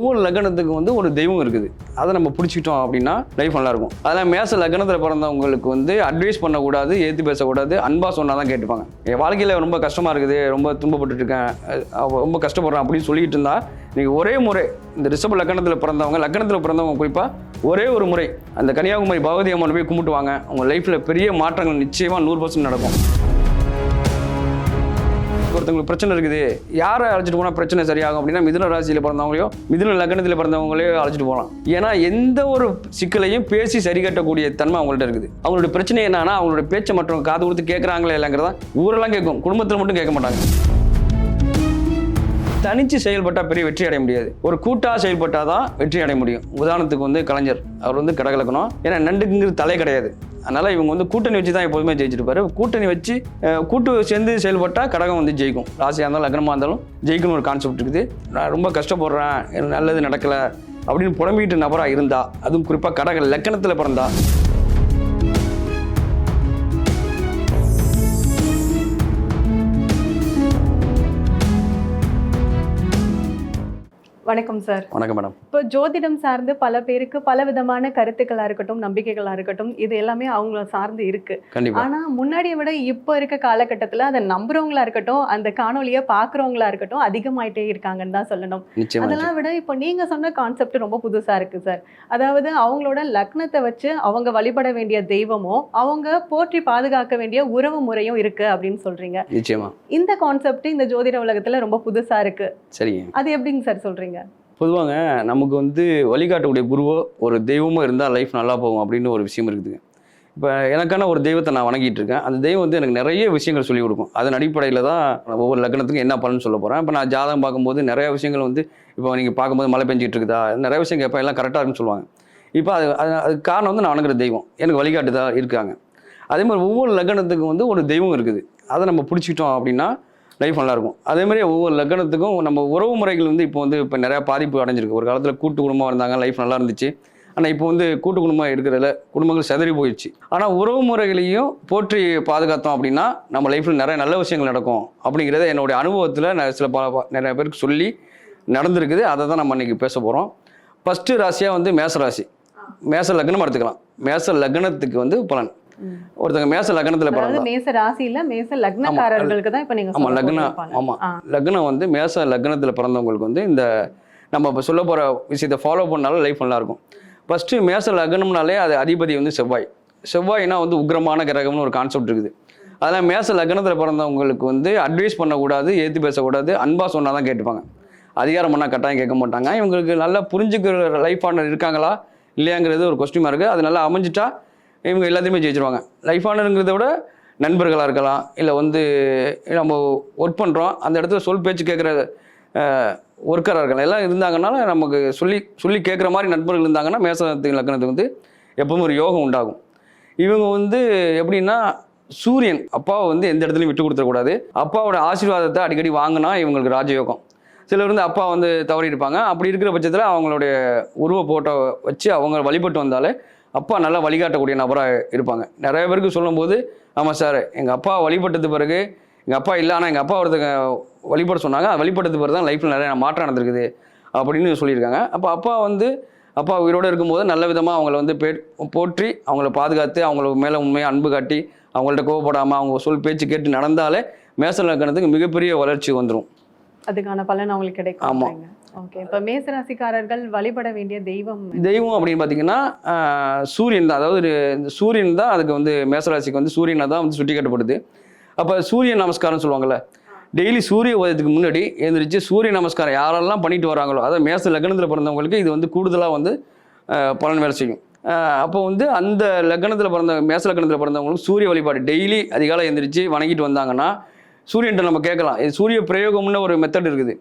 ஒவ்வொரு லக்னத்துக்கு வந்து ஒரு தெய்வம் இருக்குது. அதை நம்ம பிடிச்சிக்கிட்டோம் அப்படின்னா லைஃப் நல்லா இருக்கும் அதெல்லாம் மேச லக்னத்தில் பிறந்தவங்களுக்கு வந்து அட்வைஸ் பண்ணக்கூடாது ஏற்றி பேசக்கூடாது அன்பா சொன்னால் தான் கேட்டுப்பாங்க. என் வாழ்க்கையில் ரொம்ப கஷ்டமாக இருக்குது ரொம்ப துன்பப்பட்டுட்டு இருக்கேன் ரொம்ப கஷ்டப்படுறேன் அப்படின்னு சொல்லிட்டு இருந்தா நீங்கள் ஒரே முறை இந்த ரிஷப லக்னத்தில் பிறந்தவங்க லக்னத்தில் பிறந்தவங்க குறிப்பாக ஒரே ஒரு முறை அந்த கன்னியாகுமரி பகவதி அம்மன் போய் கும்பிட்டு வாங்க. உங்கள் லைஃப்பில் பெரிய மாற்றங்கள் நிச்சயமாக நூறு பர்சன்ட் நடக்கும். ஒருத்தவங்களுக்கு பிரச்சனை இருக்குது. யாரை அழைச்சிட்டு போனால் பிரச்சனை சரியாகும் அப்படின்னா மிதுன ராசியில் பிறந்தவங்களையோ மிதுன லக்னத்தில் பிறந்தவங்களையோ அழைச்சிட்டு போகலாம். ஏன்னா எந்த ஒரு சிக்கலையும் பேசி சரி கட்டக்கூடிய தன்மை அவங்கள்ட்ட இருக்குது. அவங்களோட பிரச்சனை என்னன்னா அவங்களோட பேச்சை மற்றும் காது கொடுத்து கேட்குறாங்களே இல்லைங்கிறதா ஊரெல்லாம் கேட்கும். குடும்பத்தில் மட்டும் கேட்க மாட்டாங்க. தனிச்சு செயல்பட்டால் பெரிய வெற்றி அடைய முடியாது. ஒரு கூட்டாக செயல்பட்டால் தான் வெற்றி அடைய முடியும். உதாரணத்துக்கு வந்து கலைஞர். அவர் வந்து கடகலக்கணும் ஏன்னா நண்டுக்குங்கிறது தலை கிடையாது. அதனால் இவங்க வந்து கூட்டணி வச்சு தான் எப்போதுமே ஜெயிச்சிருப்பாரு. கூட்டணி வச்சு கூட்டு சேர்ந்து செயல்பட்டால் கடகம் வந்து ஜெயிக்கும். ராசியாக இருந்தாலும் லக்னமாக இருந்தாலும் ஜெயிக்கணும் ஒரு கான்செப்ட் இருக்குது. நான் ரொம்ப கஷ்டப்படுறேன் எனக்கு நல்லது நடக்கலை அப்படின்னு புலம்பிக்கிட்டு நபராக இருந்தால் அதுவும் குறிப்பாக கடக லக்கணத்தில் பிறந்தா வணக்கம் சார் வணக்கம் மேடம் இப்போ ஜோதிடம் சார்ந்து பல பேருக்கு பல விதமான கருத்துக்களா இருக்கட்டும் நம்பிக்கைகளா இருக்கட்டும் இது எல்லாமே அவங்கள சார்ந்து இருக்கு. கண்டிப்பாக ஆனா முன்னாடியை விட இப்போ இருக்க காலகட்டத்துல அதை நம்புறவங்களா இருக்கட்டும் அந்த காணொலியை பாக்குறவங்களா இருக்கட்டும் அதிகமாயிட்டே இருக்காங்கன்னு தான் சொல்லணும். அதெல்லாம் விட இப்போ நீங்க சொன்ன கான்செப்ட் ரொம்ப புதுசா இருக்கு சார் அதாவது அவங்களோட லக்னத்தை வச்சு அவங்க வழிபட வேண்டிய தெய்வமும் அவங்க போற்றி பாதுகாக்க வேண்டிய உறவு முறையும் இருக்கு அப்படின்னு சொல்றீங்க. நிச்சயமாக இந்த கான்செப்ட் இந்த ஜோதிட உலகத்துல ரொம்ப புதுசா இருக்கு. சரிங்க. அது எப்படிங்க சார் சொல்றீங்க? பொதுவாங்க நமக்கு வந்து வழிகாட்டக்கூடிய குருவோ ஒரு தெய்வமோ இருந்தால் லைஃப் நல்லா போகும் அப்படின்னு ஒரு விஷயம் இருக்குதுங்க இப்போ எனக்கான ஒரு தெய்வத்தை நான் வணங்கிட்டு இருக்கேன். அந்த தெய்வம் வந்து எனக்கு நிறைய விஷயங்கள் சொல்லிக் கொடுக்கும். அதன் அடிப்படையில் தான் ஒவ்வொரு லக்னத்துக்கும் என்ன பலன் சொல்ல போகிறேன் இப்போ நான் ஜாதகம் பார்க்கும்போது நிறைய விஷயங்கள் வந்து இப்போ நீங்கள் பார்க்கும்போது மழை பெஞ்சிட்டு இருக்குதா? நிறைய விஷயம் கேட்பேன். எல்லாம் கரெக்டாக இருக்குன்னு சொல்லுவாங்க. இப்போ அது அது- அதுக்கு காரணம் வந்து நான் வணங்குற தெய்வம். எனக்கு வழிகாட்டுதா இருக்காங்க. அதே மாதிரி ஒவ்வொரு லக்னத்துக்கும் வந்து ஒரு தெய்வம் இருக்குது. அதை நம்ம பிடிச்சிக்கிட்டோம் அப்படின்னா லைஃப் நல்லாயிருக்கும். அதேமாதிரி ஒவ்வொரு லக்னத்துக்கும் நம்ம உறவு முறைகள் வந்து இப்போ வந்து இப்போ நிறையா பாதிப்பு அடைஞ்சிருக்கு. ஒரு காலத்தில் கூட்டு குடும்பமாக இருந்தாங்க லைஃப் நல்லா இருந்துச்சு. ஆனால் இப்போ வந்து கூட்டு குடும்பமாக இருக்கிறதுல குடும்பங்கள் செதறி போயிடுச்சு. ஆனால் உறவு முறைகளையும் போற்றி பாதுகாத்தோம் அப்படின்னா நம்ம லைஃப்பில் நிறைய நல்ல விஷயங்கள் நடக்கும் அப்படிங்கிறத என்னுடைய அனுபவத்தில் சில பல ப- நிறைய பேருக்கு சொல்லி நடந்திருக்குது. அதை தான் நம்ம இன்றைக்கி பேச போகிறோம் ஃபஸ்ட்டு ராசியாக வந்து மேச ராசி மேச லக்னம் எடுத்துக்கலாம். மேச லக்னத்துக்கு வந்து பலன் ஒருத்தங்க மேச லக்னத்தில் பிறந்தா. மேச ராசியில மேச லக்னக்காரர்களுக்கு தான் இப்ப நீங்க ஆமா, சொல்ல லக்ன- போட்டிருப்பாங்க. ஆமா. லக்னம் வந்து மேச லக்னத்தில் பிறந்தவங்களுக்கு வந்து இந்த நம்ம இப்போ சொல்ல போகிற விஷயத்தை ஃபாலோ பண்ணாலும் லைஃப் நல்லாயிருக்கும் ஃபஸ்ட்டு மேச லக்னம்னாலே அது அதிபதி வந்து செவ்வாய். செவ்வாய்னா வந்து உக்ரமான கிரகம்னு ஒரு கான்செப்ட் இருக்குது. அதெல்லாம் மேச லக்னத்தில் பிறந்தவங்களுக்கு வந்து அட்வைஸ் பண்ணக்கூடாது ஏற்றி பேசக்கூடாது அன்பாக சொன்னால் தான் கேட்டுப்பாங்க. அதிகாரம் பண்ணால் கட்டாயம் கேட்க மாட்டாங்க. இவங்களுக்கு நல்லா புரிஞ்சுக்கிற லைஃப் பார்ட்னர் இருக்காங்களா? இல்லையாங்கிறது ஒரு கொஸ்டின் இருக்குது அது நல்லா அமைஞ்சிட்டா இவங்க எல்லாத்தையுமே ஜெயிச்சிருவாங்க. லைஃப் ஆனருங்கிறத விட நண்பர்களாக இருக்கலாம் இல்லை வந்து நம்ம ஒர்க் பண்ணுறோம் அந்த இடத்துல சொல் பேச்சு கேட்குற ஒர்க்கராக இருக்கலாம். எல்லாம் இருந்தாங்கனால நமக்கு சொல்லி சொல்லி கேட்குற மாதிரி நண்பர்கள் இருந்தாங்கன்னா மேசத்துக்கு லக்கணத்துக்கு வந்து எப்பவும் ஒரு யோகம் உண்டாகும். இவங்க வந்து எப்படின்னா சூரியன் அப்பாவை வந்து எந்த இடத்துலையும் விட்டு கொடுத்துடக்கூடாது அப்பாவோட ஆசீர்வாதத்தை அடிக்கடி வாங்கினா இவங்களுக்கு ராஜயோகம். சிலர் வந்து அப்பா வந்து தவறி இருப்பாங்க அப்படி இருக்கிற பட்சத்தில் அவங்களுடைய உருவ போட்டோ வச்சு அவங்க வழிபட்டு வந்தாலே அப்பா நல்லா வழிகாட்டக்கூடிய நபராக இருப்பாங்க. நிறைய பேருக்கு சொல்லும்போது ஆமாம் சார் எங்கள் அப்பா வழிபட்டது பிறகு எங்கள் அப்பா இல்லை ஆனால் எங்கள் அப்பா ஒருத்தங்க வழிபட சொன்னாங்க. அது வழிபட்டது பிறகு தான் லைஃப்பில் நிறைய மாற்றம் நடந்திருக்குது அப்படின்னு சொல்லியிருக்காங்க. அப்போ அப்பா வந்து அப்பா உயிரோடு இருக்கும்போது நல்ல விதமாக அவங்கள வந்து பே போற்றி அவங்கள பாதுகாத்து அவங்கள மேலே உண்மையாக அன்பு காட்டி அவங்கள்ட்ட கோவப்படாமல் அவங்க சொல் பேச்சு கேட்டு நடந்தாலே மேசல் லக்கணத்துக்கு மிகப்பெரிய வளர்ச்சி வந்துடும் அதுக்கான பலன் அவங்களுக்கு கிடைக்கும் ஆமா. ஓகே இப்ப மேச ராசிக்காரர்கள் வழிபட வேண்டிய தெய்வம் தெய்வம் அப்படின்னு பார்த்தீங்கன்னா சூரியன் தான். அதாவது இந்த சூரியன் தான் அதுக்கு வந்து மேசராசிக்கு வந்து சூரியனை தான் வந்து சுட்டி காட்டப்படுது அப்போ சூரிய நமஸ்காரம் சொல்லுவாங்கல்ல டெய்லி சூரிய உதயத்துக்கு முன்னாடி எழுந்திரிச்சு சூரிய நமஸ்காரம் யாரெல்லாம் பண்ணிட்டு வராங்களோ அதாவது மேச லக்னத்தில் பிறந்தவங்களுக்கு இது வந்து கூடுதலாக வந்து பலன் வேலை செய்யும். அப்போ வந்து அந்த லக்னத்தில் பிறந்த மேச லக்னத்தில் பிறந்தவங்களுக்கு சூரிய வழிபாடு டெய்லி அதிகாலை எழுந்திரிச்சு வணங்கிட்டு வந்தாங்கன்னா சூரியன்ட்ட நம்ம கேட்கலாம். இது சூரிய பிரயோகம்னு ஒரு மெத்தட் இருக்குது.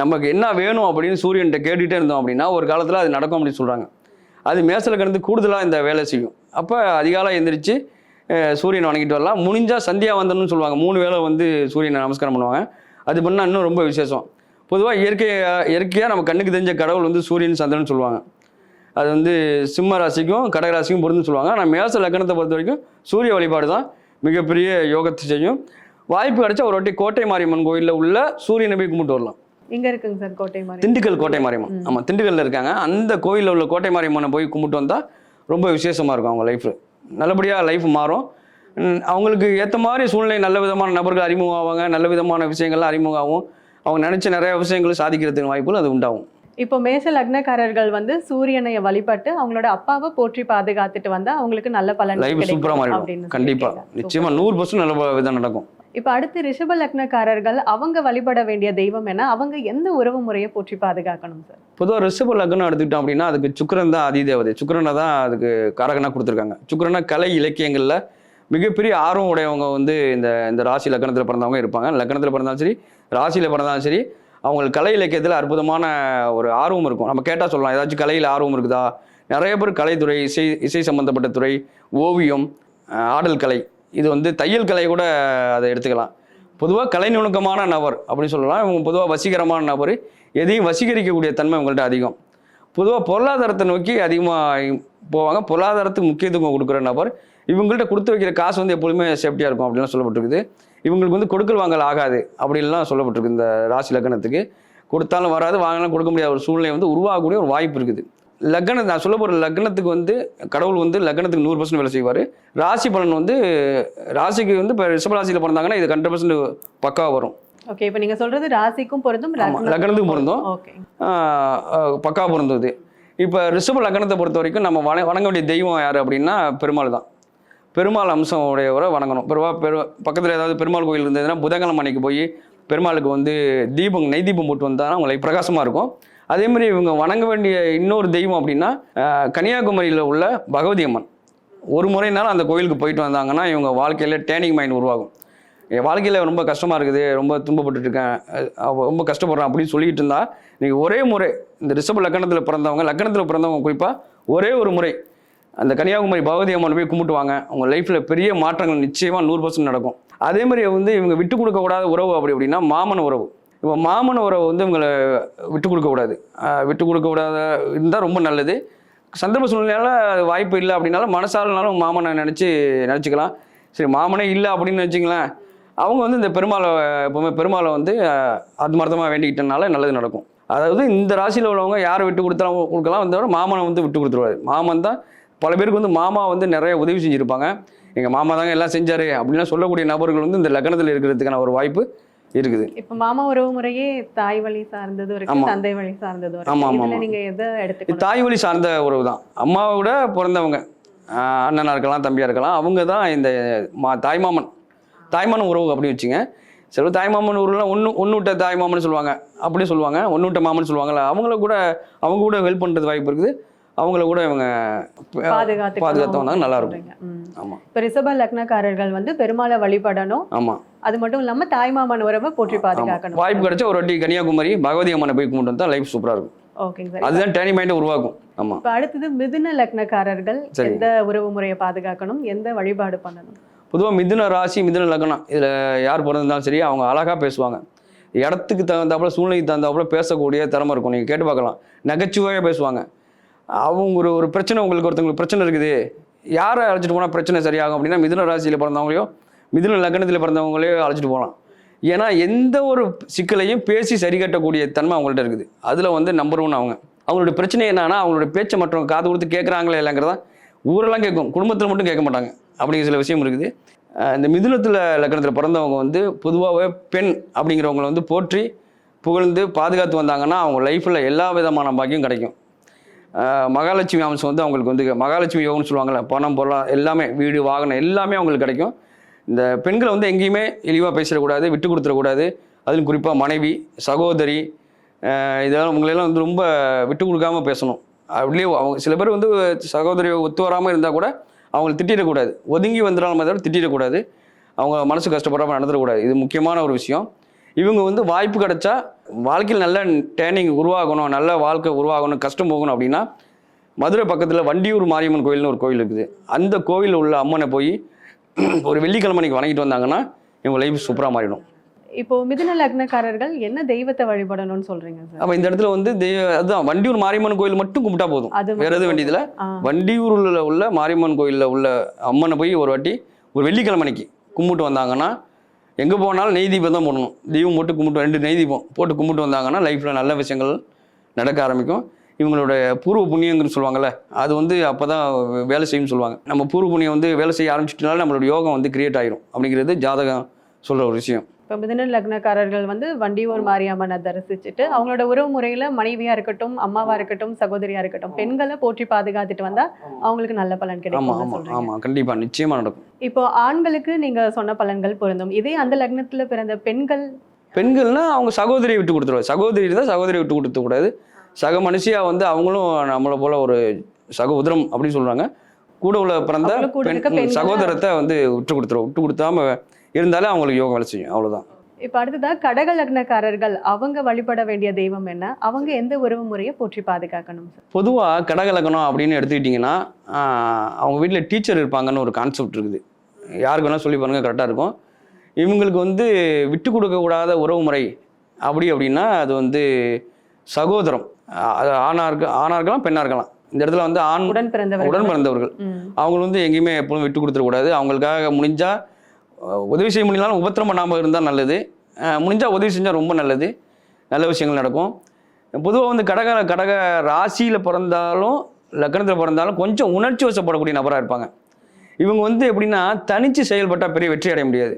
நமக்கு என்ன வேணும் அப்படின்னு சூரியன்ட்ட கேட்டுகிட்டே இருந்தோம் அப்படின்னா ஒரு காலத்தில் அது நடக்கும் அப்படின்னு சொல்கிறாங்க அது மேசல கிடந்து கூடுதலாக இந்த வேலை செய்யும். அப்போ அதிகாலம் எந்திரிச்சு சூரியனை வணங்கிட்டு வரலாம். முடிஞ்சால் சந்தியா வந்தனும்னு சொல்லுவாங்க. மூணு வேளை வந்து சூரியனை நமஸ்காரம் பண்ணுவாங்க. அது பண்ணால் இன்னும் ரொம்ப விசேஷம். பொதுவாக இயற்கையாக இயற்கையாக நம்ம கண்ணுக்கு தெரிஞ்ச கடவுள் வந்து சூரியன் சந்திரன் சொல்லுவாங்க. அது வந்து சிம்ம ராசிக்கும் கடகராசிக்கும் பொருந்துன்னு சொல்லுவாங்க. ஆனால் மேச லக்னத்தை பொறுத்த வரைக்கும் சூரிய வழிபாடு தான் மிகப்பெரிய யோகத்தை செய்யும். வாய்ப்பு கிடைச்சா ஒரு வாட்டி கோட்டை மாரியம்மன் கோயிலில் உள்ள சூரியனை போய் கும்பிட்டு வரலாம். இங்க இருக்குங்க சார் கோட்டை மாதிரி திண்டுக்கல் கோட்டை மாரியம்மன். ம். ஆமாம் திண்டுக்கல்ல இருக்காங்க. அந்த கோயிலில் உள்ள கோட்டை மாரியம்மனை போய் கும்பிட்டு வந்தால் ரொம்ப விசேஷமாக இருக்கும் அவங்க லைஃப் நல்லபடியாக லைஃப் மாறும். அவங்களுக்கு ஏற்ற மாதிரி சூழ்நிலை நல்ல விதமான நபர்கள் அறிமுகம் ஆவாங்க நல்ல விதமான விஷயங்கள்லாம் அறிமுகம் ஆகும் அவங்க நினச்ச நிறைய விஷயங்களை சாதிக்கிறதுக்கு வாய்ப்புகள் அது உண்டாகும். இப்போ மேஷ லக்னக்காரர்கள் வந்து சூரியனை வழிபட்டு அவங்களோட அப்பாவை போற்றி பாதுகாத்துட்டு வந்தா அவங்களுக்கு நல்ல பலன் சூப்பராக மாறிடும். சொல்லியிருக்கீங்க. நிச்சயமாக நூறு பர்சன்ட் நல்ல விதம் நடக்கும். இப்போ அடுத்து ரிஷப லக்னக்காரர்கள் அவங்க வழிபட வேண்டிய தெய்வம் என்ன? அவங்க எந்த உறவு முறையை போற்றி பாதுகாக்கணும் சார் பொதுவாக ரிஷப லக்னம் எடுத்துக்கிட்டோம் அப்படின்னா அதுக்கு சுக்கரன் தான் அதிதேவதை சுக்கரனை தான் அதுக்கு காரகனாக கொடுத்துருக்காங்க. சுக்கரனா கலை இலக்கியங்களில் மிகப்பெரிய ஆர்வம் உடையவங்க வந்து இந்த இந்த ராசி லக்னத்தில் பிறந்தவங்க இருப்பாங்க. லக்னத்தில் பிறந்தாலும் சரி ராசியில் பிறந்தாலும் சரி அவங்களுக்கு கலை இலக்கியத்தில் அற்புதமான ஒரு ஆர்வம் இருக்கும். நம்ம கேட்டால் சொல்லலாம் ஏதாச்சும் கலையில் ஆர்வம் இருக்குதா? நிறைய பேர் கலைத்துறை இசை இசை சம்பந்தப்பட்ட துறை ஓவியம் ஆடல் கலை இது வந்து தையல் கலை கூட அதை எடுத்துக்கலாம். பொதுவாக கலை நுணுக்கமான நபர் அப்படின்னு சொல்லலாம். இவங்க பொதுவாக வசீகரமான நபர். எதையும் வசீகரிக்கக்கூடிய தன்மை உங்கள்கிட்ட அதிகம். பொதுவாக பொருளாதாரத்தை நோக்கி அதிகமாக போவாங்க. பொருளாதாரத்துக்கு முக்கியத்துவம் கொடுக்குற நபர். இவங்கள்ட்ட கொடுத்து வைக்கிற காசு வந்து எப்பொழுதுமே சேஃப்டியாக இருக்கும் அப்படின்லாம் சொல்லப்பட்டிருக்குது. இவங்களுக்கு வந்து கொடுக்கல் வாங்கல் ஆகாது அப்படின்லாம் சொல்லப்பட்டிருக்கு இந்த ராசி லக்னத்துக்கு. கொடுத்தாலும் வராது வாங்கினாலும் கொடுக்க முடியாத ஒரு சூழ்நிலை வந்து உருவாகக்கூடிய ஒரு வாய்ப்பு இருக்குது. லக்னம் நான் சொல்ல போகிற லக்னத்துக்கு வந்து கடவுள் வந்து லக்னத்துக்கு நூறு பர்சன்ட் வேலை செய்வார். ராசி பலன் வந்து ராசிக்கு வந்து இப்போ ரிஷபராசியில் பிறந்தாங்கன்னா இது ஹண்ட்ரட் பர்சன்ட் பக்காவாக வரும். ஓகே இப்போ நீங்க சொல்றது ராசிக்கும் பொருந்தும் லக்னத்துக்கும் பொருந்தும். பக்கா பொருந்தது. இப்போ ரிஷப லக்னத்தை பொறுத்த வரைக்கும் நம்ம வண வணங்க வேண்டிய தெய்வம் யார் அப்படின்னா பெருமாள் தான். பெருமாள் அம்சம் உடையவரை வணங்கணும். பெருவா பெரு பக்கத்தில் ஏதாவது பெருமாள் கோயில் இருந்ததுன்னா புதன்கிழமை அன்னைக்கு போய் பெருமாளுக்கு வந்து தீபம் நெய் தீபம் போட்டு வந்தால் அவங்களை பிரகாசமாக இருக்கும். அதே மாதிரி இவங்க வணங்க வேண்டிய இன்னொரு தெய்வம் அப்படின்னா கன்னியாகுமரியில் உள்ள பகவதி அம்மன். ஒரு முறைனாலும் அந்த கோயிலுக்கு போயிட்டு வந்தாங்கன்னா இவங்க வாழ்க்கையில் டேர்னிங் மைண்ட் உருவாகும். என் வாழ்க்கையில் ரொம்ப கஷ்டமாக இருக்குது ரொம்ப துன்பப்பட்டுட்டு இருக்கேன் ரொம்ப கஷ்டப்படுறேன் அப்படின்னு சொல்லிட்டு இருந்தா நீங்கள் ஒரே முறை இந்த ரிஷப லக்கணத்தில் பிறந்தவங்க லக்கணத்தில் பிறந்தவங்க குறிப்பாக ஒரே ஒரு முறை அந்த கன்னியாகுமரி பகவதி அம்மன் போய் கும்பிட்டு வாங்க உங்கள் லைஃப்பில் பெரிய மாற்றங்கள் நிச்சயமாக நூறு பர்சன்ட் நடக்கும். அதே மாதிரி வந்து இவங்க விட்டு கொடுக்கக்கூடாத உறவு அப்படி அப்படின்னா மாமன் உறவு. இப்போ மாமன் உறவை வந்து இவங்களை விட்டு கொடுக்கக்கூடாது விட்டு கொடுக்கக்கூடாத இருந்தால் ரொம்ப நல்லது. சந்தர்ப்ப சூழ்நிலையால் வாய்ப்பு இல்லை அப்படின்னாலும் மனசாலனாலும் மாமனை நினச்சி நினச்சிக்கலாம். சரி மாமனே இல்லை அப்படின்னு நினச்சிங்களேன். அவங்க வந்து இந்த பெருமாளை எப்பவுமே பெருமாளை வந்து அஹ், ஆத்மார்த்தமாக வேண்டிக்கிட்டனால நல்லது நடக்கும். அதாவது இந்த ராசியில் உள்ளவங்க யாரை விட்டு கொடுத்தாலும் கொடுக்கலாம். வந்தவரை மாமனை வந்து விட்டு கொடுத்துருவாரு. மாமன் தான் பல பேருக்கு வந்து மாமா வந்து நிறைய உதவி செஞ்சுருப்பாங்க. எங்கள் மாமா தாங்க எல்லாம் செஞ்சார் அப்படின்லாம் சொல்லக்கூடிய நபர்கள் வந்து இந்த லக்னத்தில் இருக்கிறதுக்கான ஒரு வாய்ப்பு. இருக்குது. இப்போ மாமா உறவு முறையே தாய் வழி சார்ந்ததும் இருக்கு. தந்தை வழி சார்ந்ததும் ஆமா, இருக்கு ஆமா, இதுல ஆமா. நீங்க எதை எடுத்துக்கணும்? தாய் வழி சார்ந்த உறவு தான். அம்மாவை விட பிறந்தவங்க ஆஹ் அண்ணனா இருக்கலாம் தம்பியாக இருக்கலாம் அவங்க தான் இந்த மா தாய்மாமன் தாய்மாமன் உறவு அப்படின்னு வச்சுங்க. சில தாய்மாமன் உறவுலாம் ஒன்று ஒன்று விட்ட தாய்மாமன் சொல்லுவாங்க. அப்படி சொல்லுவாங்க. ஒன்று விட்ட மாமன் சொல்லுவாங்கல்ல அவங்கள கூட அவங்க கூட ஹெல்ப் பண்ணுறது வாய்ப்பு இருக்குது. அவங்கள கூட இவங்க பாதுகாத்து பாதுகாத்து வந்தா நல்லா இருக்கும். ஆமாம் இப்போ ரிஷப லக்னக்காரர்கள் வந்து பெருமாளை வழிபடணும். ஆமாம் அது மட்டும் இல்லாம தாய்மாமன் உறவை போற்றி பாதுகாக்கணும். வாய்ப்பு கிடைச்சா ஒரு வாட்டி கன்னியாகுமரி பகவதி அம்மனை போய் கும்பிட்டு வந்தால் லைஃப் சூப்பராக இருக்கும். ஓகேங்க சார் அதுதான் டேர்னிங் மைண்டை உருவாக்கும். ஆமாம் இப்போ அடுத்தது மிதுன லக்னக்காரர்கள். எந்த உறவு முறையை பாதுகாக்கணும் எந்த வழிபாடு பண்ணணும்? பொதுவாக மிதுன ராசி மிதுன லக்னம். இதில் யார் பிறந்திருந்தாலும் சரி அவங்க அழகாக பேசுவாங்க. இடத்துக்கு தகுந்தாப்புல சூழ்நிலைக்கு தகுந்தாப்புல பேசக்கூடிய திறமை இருக்கும். நீங்கள் கேட்டு பார்க்கலாம். நகைச்சுவையாக பேசுவாங்க. அவங்க ஒரு ஒரு பிரச்சனை உங்களுக்கு ஒருத்தவங்களுக்கு பிரச்சனை இருக்குது. யாரை அழைச்சிட்டு போனால் பிரச்சனை சரியாகும் அப்படின்னா மிதுன ராசியில் பிறந்தவங்களையோ மிதுன லக்னத்தில் பிறந்தவங்களே அழைச்சிட்டு போகலாம் ஏன்னா எந்த ஒரு சிக்கலையும் பேசி சரி கட்டக்கூடிய தன்மை அவங்கள்ட்ட இருக்குது. அதில் வந்து நம்பர் ஒன் அவங்க. அவங்களுடைய பிரச்சனை என்னன்னா அவங்களுடைய பேச்சை மற்றவங்க காது கொடுத்து கேட்குறாங்களே இல்லைங்கிறதா ஊரெல்லாம் கேட்கும். குடும்பத்தில் மட்டும் கேட்க மாட்டாங்க. அப்படிங்கிற சில விஷயம் இருக்குது. இந்த மிதுனத்தில் லக்கணத்தில் பிறந்தவங்க வந்து பொதுவாகவே பெண் அப்படிங்கிறவங்களை வந்து போற்றி புகழ்ந்து பாதுகாத்து வந்தாங்கன்னா அவங்க லைஃப்பில் எல்லா விதமான பாக்கியும் கிடைக்கும். மகாலட்சுமி அம்சம் வந்து அவங்களுக்கு வந்து மகாலட்சுமி யோகம்னு சொல்லுவாங்கள்ல பணம் பொருளாக எல்லாமே வீடு வாகனம் எல்லாமே அவங்களுக்கு கிடைக்கும். இந்த பெண்களை வந்து எங்கேயுமே இழிவாக பேசிடக்கூடாது விட்டு கொடுத்துடக்கூடாது. அதிலும் குறிப்பாக மனைவி சகோதரி இதெல்லாம் உங்களெல்லாம் வந்து ரொம்ப விட்டு கொடுக்காம பேசணும். அப்படியே அவங்க சில பேர் வந்து சகோதரி ஒத்து வராமல் இருந்தால் கூட அவங்களை திட்டிடக்கூடாது. ஒதுங்கி வந்துடாமல் தவிர திட்டிடக்கூடாது. அவங்க மனசு கஷ்டப்படாமல் நடந்துடக்கூடாது. இது முக்கியமான ஒரு விஷயம். இவங்க வந்து வாய்ப்பு கிடைச்சா வாழ்க்கையில் நல்ல டேர்னிங் உருவாகணும் நல்ல வாழ்க்கை உருவாகணும் கஷ்டம் போகணும் அப்படின்னா மதுரை பக்கத்தில் வண்டியூர் மாரியம்மன் கோயில்னு ஒரு கோயில் இருக்குது. அந்த கோயிலில் உள்ள அம்மனை போய் ஒரு வெள்ளிக்கிழமைக்கு வணங்கிட்டு வந்தாங்கன்னா இவங்க லைஃப் சூப்பராக மாறிடும். இப்போ மிதுன லக்னக்காரர்கள் என்ன தெய்வத்தை வழிபடணும்னு சொல்றீங்க சார் அப்போ இந்த இடத்துல வந்து தெய்வ அதுதான் வண்டியூர் மாரியம்மன் கோயில் மட்டும் கும்பிட்டா போதும். வேற எதுவும் வேண்டியதில்ல ஆ, வண்டியூரில் உள்ள மாரியம்மன் கோயிலில் உள்ள அம்மனை போய் ஒரு வாட்டி ஒரு வெள்ளிக்கிழமைக்கு கும்பிட்டு வந்தாங்கன்னா எங்கே போனாலும் நெய் தீபம் தான் போடணும். தீபம் போட்டு கும்பிட்டு ரெண்டு நெய் தீபம் போட்டு கும்பிட்டு வந்தாங்கன்னா லைஃப்பில் நல்ல விஷயங்கள் நடக்க ஆரம்பிக்கும். இவங்களோட பூர்வ புண்ணியங்கன்னு சொல்லுவாங்கல்ல அது வந்து அப்போ தான் வேலை செய்யும்னு சொல்லுவாங்க. நம்ம பூர்வ புண்ணியம் வந்து வேலை செய்ய ஆரம்பிச்சிட்டனால நம்மளோட யோகம் வந்து கிரியேட் ஆயிரும். அப்படிங்கிறது ஜாதகம் சொல்கிற ஒரு விஷயம். இப்போ மிதுன லக்னக்காரர்கள் வந்து வண்டியூர் மாரியம்மனை தரிசிச்சுட்டு அவங்களோட உறவு முறையில மனைவியா இருக்கட்டும் அம்மாவா இருக்கட்டும் சகோதரியா இருக்கட்டும் பெண்களை போற்றி பாதுகாத்துட்டு வந்தா அவங்களுக்கு நல்ல பலன் கிடைக்கும் ஆமாம் ஆமாம் கண்டிப்பாக நிச்சயமாக நடக்கும். இப்போ ஆண்களுக்கு நீங்க சொன்ன பலன்கள் பொருந்தும். இதே அந்த லக்னத்துல பிறந்த பெண்கள்? பெண்கள்னா அவங்க சகோதரியை விட்டு கொடுத்துருவாங்க. சகோதரி தான் சகோதரியை விட்டு கொடுத்துக்கூடாது சக மனுஷியா வந்து அவங்களும் நம்மளை போல ஒரு சக உதிரம் அப்படின்னு சொல்றாங்க. கூட உள்ள பிறந்த பெண் சகோதரத்தை வந்து விட்டு கொடுத்துருவோம் விட்டு கொடுத்தாம இருந்தாலே அவங்களுக்கு யோகம் வேலை செய்யும் அவ்வளவுதான். இப்போ அடுத்ததா கடக லக்னக்காரர்கள் அவங்க வழிபட வேண்டிய தெய்வம் என்ன? அவங்க எந்த உறவு முறையை போற்றி பாதுகாக்கணும் சார்? பொதுவாக கடகலக்கணம் அப்படின்னு எடுத்துக்கிட்டிங்கன்னா அவங்க வீட்டில் டீச்சர் இருப்பாங்கன்னு ஒரு கான்செப்ட் இருக்குது. யாருக்கு வேணால் சொல்லி பாருங்க கரெக்டாக இருக்கும். இவங்களுக்கு வந்து விட்டு கொடுக்கக்கூடாத உறவு முறை அப்படி அப்படின்னா அது வந்து சகோதரம். ஆணாக இருக்க ஆணாக இருக்கலாம் பெண்ணாக இருக்கலாம் இந்த இடத்துல வந்து ஆண் உடன் பிறந்தவர்கள். உடன் பிறந்தவர்கள். அவங்க வந்து எங்கேயுமே எப்பவும் விட்டு கொடுத்துடக்கூடாது. அவங்களுக்காக முடிஞ்சா அஹ், உதவி செய்ய முடியலனாலும் உபத்திரம் பண்ணாமல் இருந்தால் நல்லது. அஹ், முடிஞ்சா உதவி செஞ்சால் ரொம்ப நல்லது. நல்ல விஷயங்கள் நடக்கும். பொதுவாக வந்து கடக கடக ராசியில் பிறந்தாலும் லக்னத்தில் பிறந்தாலும் கொஞ்சம் உணர்ச்சி வசப்படக்கூடிய நபராக இருப்பாங்க. இவங்க வந்து எப்படின்னா தனித்து செயல்பட்டால் பெரிய வெற்றி அடைய முடியாது.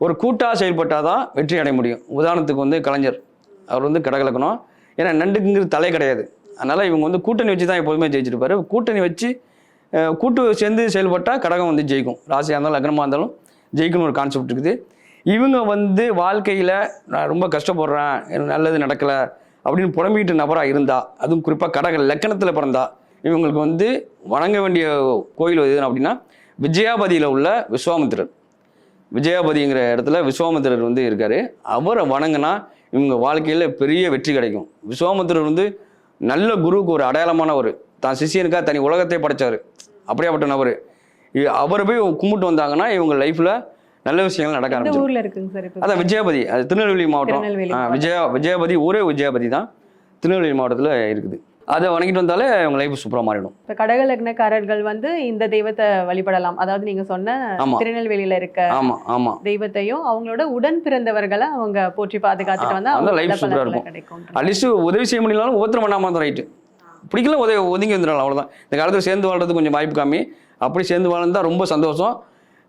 ஒரு கூட்டாக செயல்பட்டால் தான் வெற்றி அடைய முடியும். உதாரணத்துக்கு வந்து கலைஞர். அவர் வந்து கடகலக்கணும் ஏன்னா நண்டுக்குங்கிறது தலை கிடையாது. அதனால் இவங்க வந்து கூட்டணி வச்சு தான் எப்போதுமே ஜெயிச்சிருப்பாரு. கூட்டணி வச்சு கூட்டு சேர்ந்து செயல்பட்டால் கடகம் வந்து ஜெயிக்கும். ராசியாக இருந்தாலும் லக்னமாக இருந்தாலும் ஜெயிக்கணும் ஒரு கான்செப்ட் இருக்குது. இவங்க வந்து வாழ்க்கையில் நான் ரொம்ப கஷ்டப்படுறேன் எனக்கு நல்லது நடக்கலை அப்படின்னு புலம்பிக்கிட்டு நபராக இருந்தால் அதுவும் குறிப்பாக கடகம் லக்கணத்தில் பிறந்தா இவங்களுக்கு வந்து வணங்க வேண்டிய கோயில் எது அப்படின்னா விஜயாபதியில் உள்ள விஸ்வாமித்திரர். விஜயாபதிங்கிற இடத்துல விஸ்வாமித்திரர் வந்து இருக்கார். அவரை வணங்கினா இவங்க வாழ்க்கையில் பெரிய வெற்றி கிடைக்கும். விஸ்வாமித்திரர் வந்து நல்ல குருவுக்கு ஒரு அடையாளமானவர். தான் சிஷியனுக்காக தனி உலகத்தை படைச்சாரு. அப்படியாப்பட்ட நபர். அவரை போய் கும்பிட்டு வந்தாங்கன்னா இவங்க லைஃப்பில் நல்ல விஷயங்கள் நடக்க இப்போ? அதான் விஜயாபதி. அது திருநெல்வேலி மாவட்டம். விஜயா விஜயாபதி ஊரே விஜயாபதி தான் திருநெல்வேலி மாவட்டத்தில் இருக்குது. அதை வணங்கிட்டு வந்தாலே அவங்க லைஃப் சூப்பராக மாறிடும். இப்போ கடக லக்னக்காரர்கள் வந்து இந்த தெய்வத்தை வழிபடலாம். அதாவது நீங்க சொன்ன ஆமா. திருநெல்வேலியில இருக்க ஆமாம் ஆமாம் தெய்வத்தையும் அவங்களோட உடன் பிறந்தவர்களை அவங்க போற்றி பாதுகாத்துட்டு வந்தா அந்த ஆ பலன்களை இருக்கும். அட்லீஸ்ட் உதவி செய்ய முடியலனாலும் உபத்திரம் பண்ணாமல் இருந்தால் ரைட்டு பிடிக்கல உதவி ஒதுங்கி வந்துடலாம் அவ்வளோதான் இந்த காலத்தில் சேர்ந்து வாழ்றது கொஞ்சம் வாய்ப்பு காமி அப்படி சேர்ந்து வாழ்ந்தா ரொம்ப சந்தோஷம்.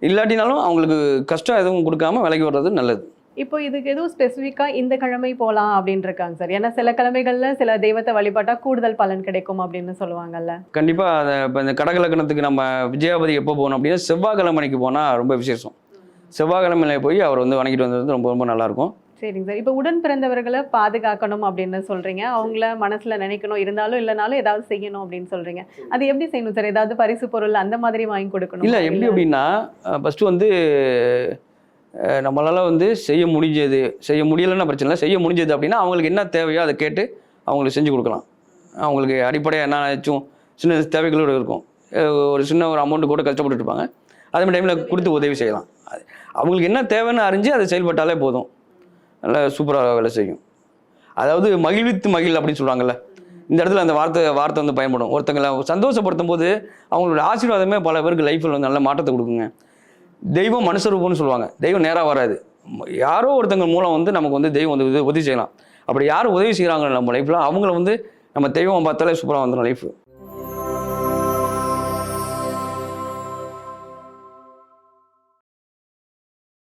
இல்லாட்டினாலும் அவங்களுக்கு கஷ்டம் எதுவும் கொடுக்காம விலகி வர்றது நல்லது. இப்போ இதுக்கு எதுவும் ஸ்பெசிஃபிக்கா இந்த கிழமை போலாம் அப்படின்னு இருக்காங்க சார் ஏன்னா சில கிழமைகள்ல சில தெய்வத்தை வழிபட்டா கூடுதல் பலன் கிடைக்கும் அப்படின்னு சொல்லுவாங்கல்ல. கண்டிப்பாக அதை இப்போ இந்த கடகலக்கணத்துக்கு நம்ம விஜயாபதி எப்போ போகணும் அப்படின்னா செவ்வாய்க்கிழமைக்கு போனால் ரொம்ப விசேஷம். செவ்வாய்க்கிழமையில போய் அவர் வந்து வணங்கிட்டு வந்தது ரொம்ப ரொம்ப நல்லாயிருக்கும். சரிங்க சார் இப்போ உடன் பிறந்தவர்களை பாதுகாக்கணும் அப்படின்னு சொல்றீங்க. அவங்கள மனசுல நினைக்கணும் இருந்தாலும் இல்லைனாலும் ஏதாவது செய்யணும் அப்படின்னு சொல்றீங்க. அது எப்படி செய்யணும் சார் ஏதாவது பரிசு பொருள் அந்த மாதிரி வாங்கி கொடுக்கணும்? இல்லை எப்படி அப்படின்னா ஃபஸ்ட்டு வந்து நம்மளால் வந்து செய்ய முடிஞ்சது செய்ய முடியலைன்னா பிரச்சனை இல்லை. செய்ய முடிஞ்சது அப்படின்னா அவங்களுக்கு என்ன தேவையோ அதை கேட்டு அவங்களுக்கு செஞ்சு கொடுக்கலாம். அவங்களுக்கு அடிப்படையாக என்ன ஏதாச்சும் சின்ன தேவைகளோடு இருக்கும். ஒரு சின்ன ஒரு அமௌண்ட்டு கூட கஷ்டப்பட்டுட்டு இருப்பாங்க. அதே மாதிரி டைமில் கொடுத்து உதவி செய்யலாம். அவங்களுக்கு என்ன தேவைன்னு அறிஞ்சு அதை செயல்பட்டாலே போதும். நல்லா சூப்பராக வேலை செய்யும். அதாவது மகிழ்வித்து மகிழ் அப்படின்னு சொல்கிறாங்கல்ல இந்த இடத்துல அந்த வார்த்தை வார்த்தை வந்து பயன்படும். ஒருத்தங்களை சந்தோஷப்படுத்தும் போது அவங்களோட ஆசீர்வாதமே பல பேருக்கு லைஃப்பில் வந்து நல்ல மாற்றத்தை கொடுக்குங்க. தெய்வம் மனுஷ ரூபம்னு சொல்லுவாங்க. தெய்வம் நேராக வராது. யாரோ ஒருத்தங்க மூலம் வந்து நமக்கு வந்து தெய்வம் வந்து உதவி- உதவி செய்யலாம். அப்படி யார் உதவி செய்கிறாங்க நம்ம லைஃப்பில் அவங்கள வந்து நம்ம தெய்வம் பார்த்தாலே சூப்பராக வந்துடும் லைஃப்